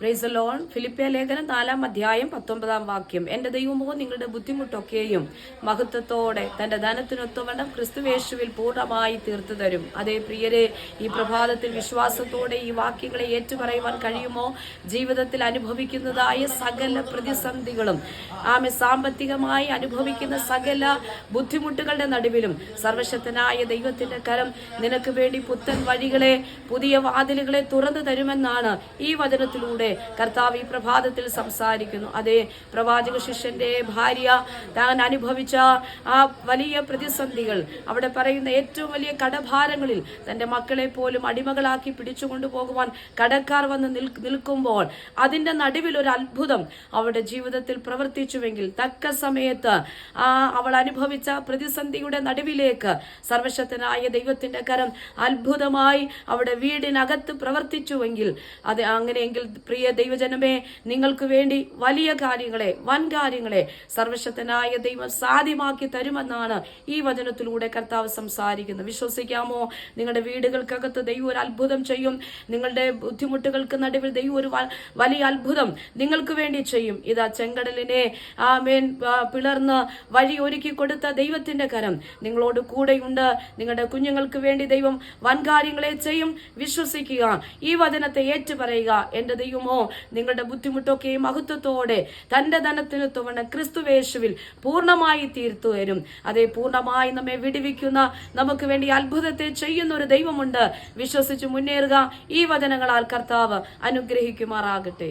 Price loan ഫിലിപ്പിയ ലേഖനം നാലാം അധ്യായം പത്തൊമ്പതാം വാക്യം. എന്റെ ദൈവമോ നിങ്ങളുടെ ബുദ്ധിമുട്ടൊക്കെയും മഹത്വത്തോടെ തന്റെ ധനത്തിനൊത്തവണ്ണം ക്രിസ്തുവേശുവിൽ പൂർണമായി തീർത്തു തരും അതേ പ്രിയരെ ഈ പ്രഭാതത്തിൽ വിശ്വാസത്തോടെ ഈ വാക്യങ്ങളെ ഏറ്റുപറയുവാൻ കഴിയുമോ? ജീവിതത്തിൽ അനുഭവിക്കുന്നതായ സകല പ്രതിസന്ധികളും ആമെ സാമ്പത്തികമായി അനുഭവിക്കുന്ന സകല ബുദ്ധിമുട്ടുകളുടെ നടുവിലും സർവശക്തനായ ദൈവത്തിന്റെ കരം നിനക്ക് വേണ്ടി പുത്തൻ വഴികളെ പുതിയ വാതിലുകളെ തുറന്നു തരുമെന്നാണ് ഈ വചനത്തിലൂടെ കർത്താവ് ഈ പ്രഭാതത്തിൽ സംസാരിക്കുന്നു. അതെ പ്രവാചക ശിഷ്യന്റെ ഭാര്യ താൻ അനുഭവിച്ച ആ വലിയ പ്രതിസന്ധികൾ അവിടെ പറയുന്ന ഏറ്റവും വലിയ കടഭാരങ്ങളിൽ തന്റെ മക്കളെ പോലും അടിമകളാക്കി പിടിച്ചുകൊണ്ടു പോകുവാൻ കടക്കാർ വന്ന് നിൽക്കുമ്പോൾ അതിന്റെ നടുവിൽ ഒരു അത്ഭുതം അവളുടെ ജീവിതത്തിൽ പ്രവർത്തിച്ചുവെങ്കിൽ തക്ക സമയത്ത് ആ അവൾ അനുഭവിച്ച പ്രതിസന്ധിയുടെ നടുവിലേക്ക് സർവശക്തനായ ദൈവത്തിന്റെ കരം അത്ഭുതമായി അവിടെ വീടിനകത്ത് പ്രവർത്തിച്ചുവെങ്കിൽ അത് അങ്ങനെയെങ്കിൽ പ്രിയ ദൈവജനമേ നിങ്ങൾക്ക് വേണ്ടി വലിയ കാര്യങ്ങളെ വൻ കാര്യങ്ങളെ സർവശക്തനായ ദൈവം സാധ്യമാക്കി തരുമെന്നാണ് ഈ വചനത്തിലൂടെ കർത്താവ് സംസാരിക്കുന്നത്. വിശ്വസിക്കാമോ? നിങ്ങളുടെ വീടുകൾക്കകത്ത് ദൈവം ഒരു അത്ഭുതം ചെയ്യും. നിങ്ങളുടെ ബുദ്ധിമുട്ടുകൾക്ക് നടുവിൽ ദൈവം ഒരു വലിയ അത്ഭുതം നിങ്ങൾക്ക് വേണ്ടി ചെയ്യും. ഇതാ ചെങ്കടലിനെ ആ മേൻ പിളർന്ന് വഴി ഒരുക്കി കൊടുത്ത ദൈവത്തിന്റെ കരം നിങ്ങളോട് കൂടെയുണ്ട്. നിങ്ങളുടെ കുഞ്ഞുങ്ങൾക്ക് വേണ്ടി ദൈവം വൻ കാര്യങ്ങളെ ചെയ്യും. വിശ്വസിക്കുക. ഈ വചനത്തെ ഏറ്റുപറയുക. എന്റെ ദൈവമോ നിങ്ങളുടെ ബുദ്ധിമുട്ടൊക്കെ മഹത്വത്തോടെ തന്റെ ധനത്തിന് തുവണ ക്രിസ്തുവേശുവിൽ പൂർണമായി തീർത്തു വരും അതേ പൂർണമായി നമ്മെ വിടിവിക്കുന്ന നമുക്ക് വേണ്ടി അത്ഭുതത്തെ ചെയ്യുന്ന ഒരു ദൈവമുണ്ട്. വിശ്വസിച്ച് മുന്നേറുക. ഈ വചനങ്ങളാൽ കർത്താവ് അനുഗ്രഹിക്കുമാറാകട്ടെ.